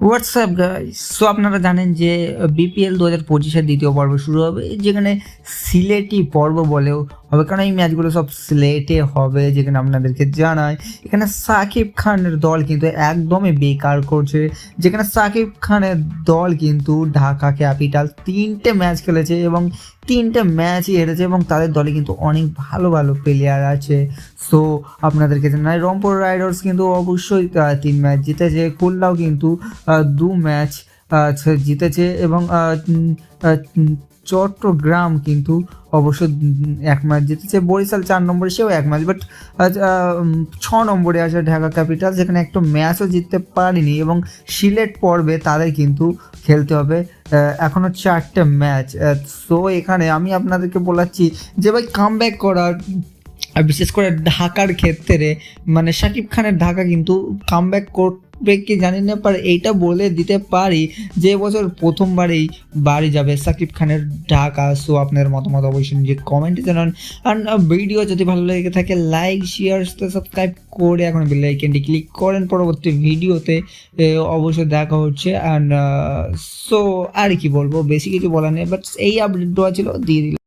WhatsApp guys so আপনারা জানেন যে বিপিএল দু হাজার পঁচিশের দ্বিতীয় পর্ব শুরু হবে, যেখানে সিলেটি পর্ব বলেও হবে। কারণ এই ম্যাচগুলো সব সিলেটে হবে, যেখানে আপনাদেরকে জানায় এখানে সাকিব খানের দল কিন্তু একদমই বেকার করছে। যেখানে সাকিব খানের দল কিন্তু ঢাকা ক্যাপিটাল তিনটে ম্যাচ খেলেছে এবং তিনটে ম্যাচই হেরেছে এবং তাদের দলে কিন্তু অনেক ভালো ভালো প্লেয়ার আছে। সো আপনাদেরকে জানাই, রংপুর রাইডার্স কিন্তু অবশ্যই তিন ম্যাচ জিতেছে। খুলনাও কিন্তু দু ম্যাচ জিতেছে এবং চট্টগ্রাম কিন্তু অবশ্য এক ম্যাচ জিতেছে। বরিশাল চার নম্বরে সেও এক ম্যাচ বাট ছ নম্বরে আছে ঢাকা ক্যাপিটাল যেখানে একটা ম্যাচও জিততে পারেনি এবং সিলেট পর্বে তাদের কিন্তু খেলতে হবে এখনও চারটে ম্যাচ সো এখানে আমি আপনাদেরকে বলাচ্ছি যে ভাই কাম ব্যাক করার, আর বিশেষ করে ঢাকার ক্ষেত্রে মানে শাকিব খানের ঢাকা কিন্তু কাম ব্যাক করবে কি জানি না পারে এইটা বলে দিতে পারি যে বছর প্রথমবারেই বাড়ি যাবে। শাকিব খানের ঢাকা সো আপনার মতামত অবশ্যই নিজে কমেন্টে জানান। আর ভিডিও যদি ভালো লেগে থাকে লাইক শেয়ার সাবস্ক্রাইব করে এখন বেল আইকনটি ক্লিক করেন। পরবর্তী ভিডিওতে অবশ্যই দেখা হচ্ছে। অ্যান্ড সো আর কি বলব? বেশি কিছু বলার নেই বাট এই আপডেট দেওয়া ছিল, দিয়ে দিলাম।